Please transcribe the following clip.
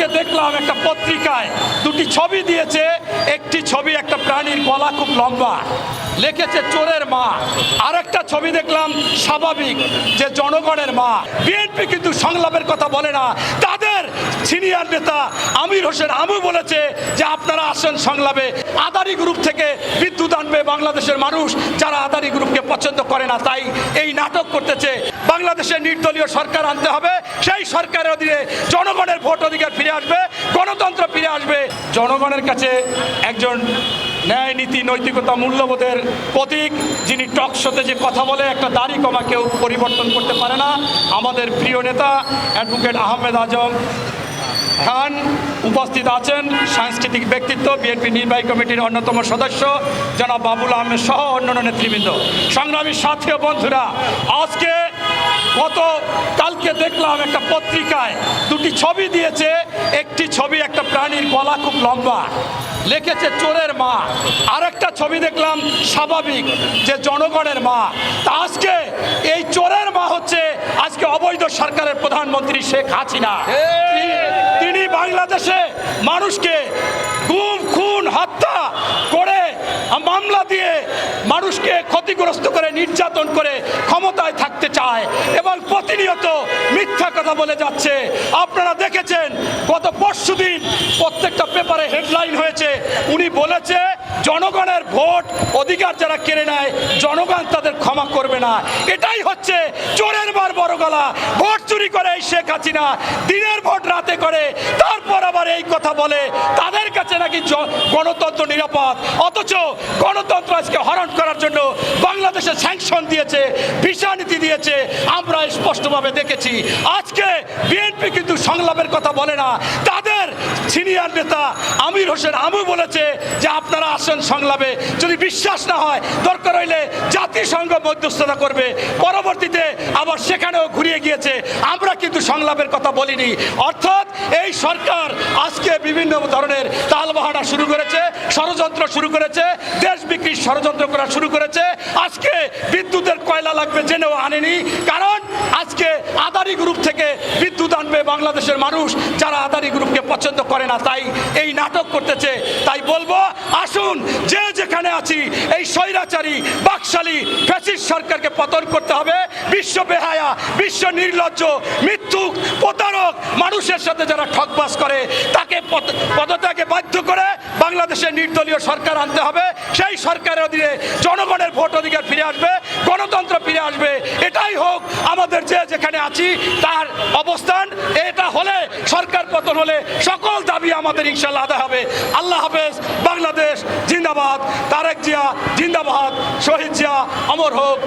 কালকে দেখলাম একটা পত্রিকায় দুটি ছবি দিয়েছে, একটি ছবি একটা প্রাণীর গলা খুব লম্বা, লিখেছে চোরের মা। আর একটা ছবি দেখলাম স্বাভাবিক যে জনগণের মা। বিএনপি কিন্তু সংলাপের কথা বলে না। তাদের সিনিয়র নেতা আমির হোসেন আমু বলেছে যে আপনারা আসেন সংলাপে। আদারি গ্রুপ থেকে বিদ্যুৎ আনবে বাংলাদেশের মানুষ। যারা আদারি গ্রুপকে পছন্দ করে না, তাই এই নাটক করতেছে। বাংলাদেশের নির্দলীয় সরকার আনতে হবে। সেই সরকারের অধীনে জনগণের ভোট অধিকার ফিরে আসবে গণতন্ত্র ফিরে আসবে। জনগণের কাছে একজন ন্যায় নীতি, নৈতিকতা মূল্যবোধের প্রতীক, যিনি টক শোতে যে কথা বলে, একটা দাড়ি কমা কেউ পরিবর্তন করতে পারে না। আমাদের প্রিয় নেতা অ্যাডভোকেট আহমেদ আজম খান উপস্থিত আছেন। সাংস্কৃতিক ব্যক্তিত্ব, বিএনপি নির্বাহী কমিটির অন্যতম সদস্য জনাব বাবুল আহমেদ সহ অন্যান্য নেতৃবৃন্দ। সংগ্রামী সাথী বন্ধুরা, আজকে গত কালকে দেখলাম একটা পত্রিকায় দুটি ছবি দিয়েছে। একটি ছবি একটা প্রাণীর গলা খুব লম্বা, লিখেছে চোরের মা। আর একটা ছবি দেখলাম স্বাভাবিক যে জনগণের মা। তা আজকে এই চোরের মা অবৈধ সরকারের প্রধানমন্ত্রী শেখ হাসিনা। তিনি- বাংলাদেশে মানুষকে গুম, খুন, হত্যা করে মামলা দিয়ে মানুষকে ক্ষতিগ্রস্ত করে, নির্যাতন করে ক্ষমতায় থাকতে চায় এবং প্রতিনিয়ত মিথ্যা কথা বলে যাচ্ছে। আপনারা দেখেছেন, গত পরশু দিন প্রত্যেকটা পেপারে হেডলাইন হয়েছে। উনি বলেছে, জনগণের ভোট অধিকার যারা কেড়ে নেয়, জনগণ তাদের ক্ষমা করবে না। এটাই হচ্ছে চোরের বার বড় গলা, ভোট চুরি করে এই শেখ হাসিনা, দিনের ভোট রাতে করে, তারপর আবার এই কথা বলে, তাদের কাছে নাকি গণতন্ত্র নিরাপদ, অথচ গণতন্ত্র আজকে হরণ করার জন্য বাংলাদেশে স্যাংশন দিয়েছে, ভিসা নীতি দিয়েছে, আমরা স্পষ্টভাবে দেখেছি। আজকে বিএনপি কিন্তু সংলাপের কথা বলে না, তাদের সিনিয়র নেতা আমির হোসেন আমু বলেছে যে আপনারা আসেন সংলাপে। যদি বিশ্বাস না হয়, দরকার হইলে জাতিসংঘ মধ্যস্থতা করবে। পরবর্তীতে আবার সেখানেও ঘুরিয়ে গিয়েছে। আমরা কিন্তু সংলাপের কথা বলিনি। অর্থাৎ এই সরকার আজকে বিভিন্ন ধরনের তালবাহানা শুরু করেছে, ষড়যন্ত্র শুরু করেছে, দেশ বিক্রির ষড়যন্ত্র করা শুরু করেছে। আজকে বিদ্যুতের কয়লা লাগবে জেনেও আনেনি। কারণ আজকে আদানি গ্রুপ থেকে বাংলাদেশের মানুষ যারা আদানি গ্রুপকে পছন্দ করে না, তাই এই নাটক করতেছে। তাই বলব, আসুন, যে যেখানে আছি, এই স্বৈরাচারী, বাকশালী, ফ্যাসিস্ট সরকারকে পতন করতে হবে। বিশ্ব বেহায়া, বিশ্ব নির্লজ্জ, মৃত্যুক প্রতারক মানুষের সাথে যারা ঠকবাস করে, তাকে পদ- পদত্যাগে বাধ্য করে বাংলাদেশের নির্দলীয় সরকার আনতে হবে, সেই সরকারের অধীনে জনগণের ভোট অধিকার ফিরে আসবে, গণতন্ত্র ফিরে আসবে। এটাই হোক আমাদের যে যেখানে আছি, তার অবস্থান এটা হলে, সরকার পতন হলে সকল দাবি আমাদের ইনশাল্লাহ আদায় হবে। আল্লাহ হাফেজ, বাংলাদেশ জিন্দাবাদ। তারেক জিয়া জিন্দাবাদ, শহীদ জিয়া অমর হোক।